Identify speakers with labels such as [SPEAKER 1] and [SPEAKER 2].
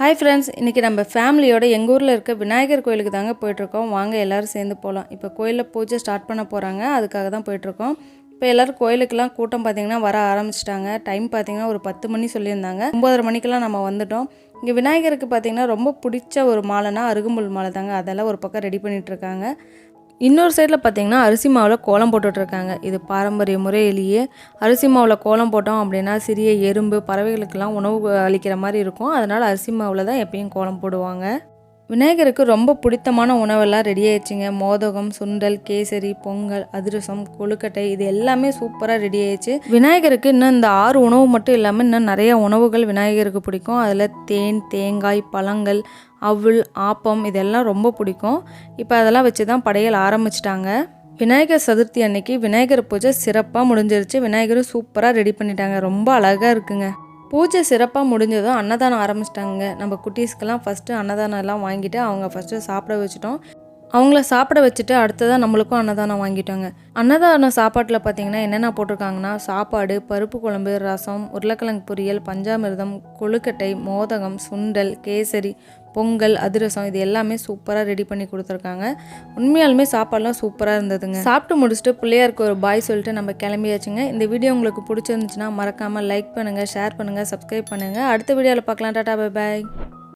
[SPEAKER 1] Hi friends இன்றைக்கி நம்ம ஃபேமிலியோட எங்கள் ஊரில் இருக்க விநாயகர் கோயிலுக்கு தாங்க போயிட்டுருக்கோம். வாங்க எல்லோரும் சேர்ந்து போகலாம் இப்போ கோயிலில் பூஜை ஸ்டார்ட் பண்ண போகிறாங்க அதுக்காக தான் போயிட்டுருக்கோம். இப்போ எல்லோரும் கோயிலுக்கெல்லாம் கூட்டம் பார்த்திங்கன்னா வர ஆரம்பிச்சிட்டாங்க. டைம் பார்த்திங்கன்னா ஒரு பத்து மணி சொல்லியிருந்தாங்க. ஒம்பதரை மணிக்கெல்லாம் நம்ம வந்துட்டோம். இங்கே விநாயகருக்கு பார்த்திங்கன்னா ரொம்ப பிடிச்ச ஒரு மாலைனா அருகும்புல் மாலை தாங்க. அதெல்லாம் ஒரு பக்கம் ரெடி பண்ணிட்டு இருக்காங்க இன்னொரு சைடில் பார்த்தீங்கன்னா அரிசி மாவில் கோலம் போட்டுட்ருக்காங்க. இது பாரம்பரிய முறையிலேயே அரிசி மாவில் கோலம் போட்டோம் அப்படின்னா சிறிய எறும்பு பறவைகளுக்கெல்லாம் உணவு அளிக்கிற மாதிரி இருக்கும். அதனால் அரிசி மாவில் தான் எப்பயும் கோலம் போடுவாங்க. விநாயகருக்கு ரொம்ப பிடித்தமான உணவெல்லாம் ரெடி ஆயிடுச்சுங்க. மோதகம் சுண்டல் கேசரி பொங்கல் அதிரசம் கொழுக்கட்டை இது எல்லாமே சூப்பராக ரெடி ஆயிடுச்சு. விநாயகருக்கு இன்னும் இந்த ஆறு உணவு மட்டும் இல்லாமல் இன்னும் நிறைய உணவுகள் விநாயகருக்கு பிடிக்கும். அதில் தேன் தேங்காய் பழங்கள் அவுள் ஆப்பம் இதெல்லாம் ரொம்ப பிடிக்கும். இப்போ அதெல்லாம் வச்சு தான் படையல் ஆரம்பிச்சிட்டாங்க. விநாயகர் சதுர்த்தி அன்னைக்கு விநாயகர் பூஜை சிறப்பாக முடிஞ்சிருச்சு. விநாயகரும் சூப்பராக ரெடி பண்ணிட்டாங்க. ரொம்ப அழகாக இருக்குங்க. பூஜை சிறப்பாக முடிஞ்சதும் அன்னதானம் ஆரம்பிச்சிட்டாங்க. நம்ம குட்டீஸ்க்கெல்லாம் ஃபஸ்ட்டு அன்னதானம் எல்லாம் வாங்கிட்டு அவங்க ஃபஸ்ட்டு சாப்பிட வச்சுட்டோம். அவங்கள சாப்பிட வச்சுட்டு அடுத்ததாக நம்மளுக்கும் அன்னதானம் வாங்கிட்டோங்க. அன்னதானம் சாப்பாட்டில் பார்த்தீங்கன்னா என்னென்ன போட்டிருக்காங்கன்னா சாப்பாடு பருப்பு குழம்பு ரசம் உருளைக்கிழங்கு பொரியல் பஞ்சாமிர்தம் கொழுக்கட்டை மோதகம் சுண்டல் கேசரி பொங்கல் அதிரசம் இது எல்லாமே சூப்பராக ரெடி பண்ணி கொடுத்துருக்காங்க. உண்மையாலுமே சாப்பாடுலாம் சூப்பராக இருந்ததுங்க. சாப்பிட்டு முடிச்சுட்டு பிள்ளையாருக்கு ஒரு பாய் சொல்லிட்டு நம்ம கிளம்பியாச்சுங்க. இந்த வீடியோ உங்களுக்கு பிடிச்சிருந்துச்சுன்னா மறக்காமல் லைக் பண்ணுங்கள் ஷேர் பண்ணுங்கள் சப்ஸ்கிரைப் பண்ணுங்கள் அடுத்த வீடியோவில் பார்க்கலாம் டாட்டா பை பாய்